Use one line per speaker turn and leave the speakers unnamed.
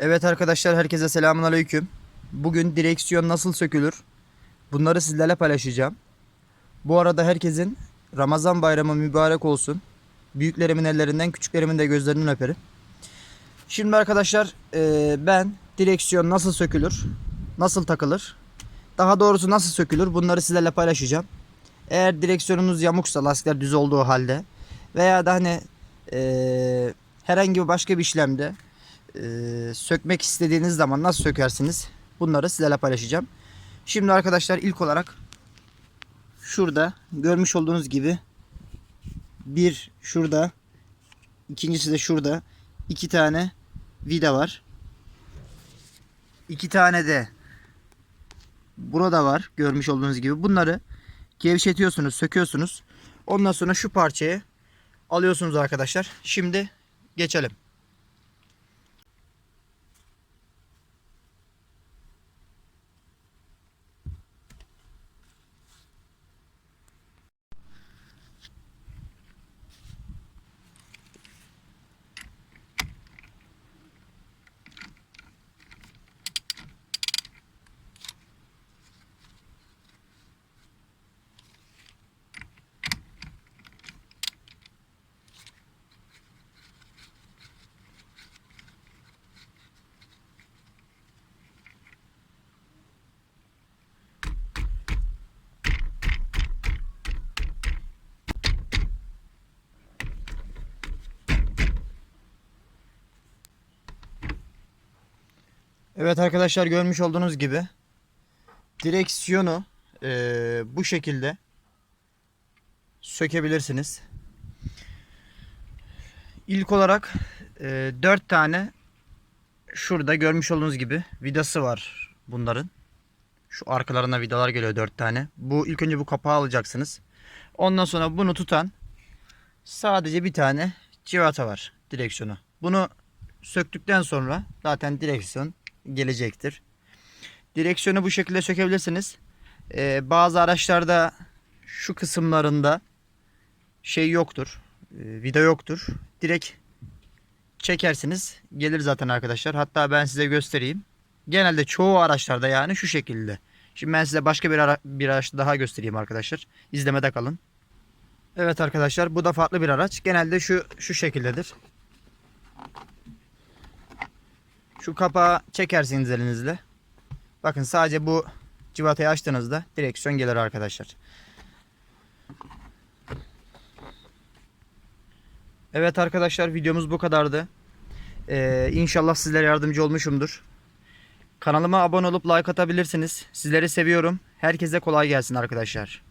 Evet arkadaşlar herkese selamun aleyküm. Bugün direksiyon nasıl sökülür? Bunları sizlerle paylaşacağım. Bu arada herkesin Ramazan bayramı mübarek olsun. Büyüklerimin ellerinden küçüklerimin de gözlerinden öperim. Şimdi arkadaşlar eee, ben direksiyon nasıl sökülür? Nasıl takılır? Daha doğrusu nasıl sökülür? Bunları sizlerle paylaşacağım. Eğer direksiyonunuz yamuksa lastikler düz olduğu halde veya da hani eee, herhangi bir başka bir işlemde sökmek istediğiniz zaman nasıl sökersiniz? Bunları sizlerle paylaşacağım. Şimdi arkadaşlar ilk olarak şurada görmüş olduğunuz gibi bir şurada ikincisi de şurada iki tane vida var. İki tane de burada var görmüş olduğunuz gibi. Bunları gevşetiyorsunuz, söküyorsunuz. Ondan sonra şu parçayı alıyorsunuz arkadaşlar. Şimdi geçelim. Evet arkadaşlar görmüş olduğunuz gibi direksiyonu eee, bu şekilde sökebilirsiniz. İlk olarak eee 4 tane şurada görmüş olduğunuz gibi vidası var bunların. Şu arkalarına vidalar geliyor 4 tane. Bu ilk önce bu kapağı alacaksınız. Ondan sonra bunu tutan sadece bir tane civata var direksiyonu. Bunu söktükten sonra zaten direksiyon gelecektir. Direksiyonu bu şekilde sökebilirsiniz. Ee, bazı araçlarda şu kısımlarında şey yoktur. e, vida yoktur. Direkt çekersiniz. Gelir zaten arkadaşlar. Hatta ben size göstereyim. Genelde çoğu araçlarda yani şu şekilde. Şimdi ben size başka bir, ara, bir araç daha göstereyim arkadaşlar. İzlemede kalın. Evet arkadaşlar bu da farklı bir araç. Genelde şu şu şekildedir. Şu kapağı çekersiniz elinizle. Bakın sadece bu civatayı açtığınızda direksiyon gelir arkadaşlar. Evet arkadaşlar videomuz bu kadardı. Ee, inşallah sizlere yardımcı olmuşumdur. Kanalıma abone olup like atabilirsiniz. Sizleri seviyorum. Herkese kolay gelsin arkadaşlar.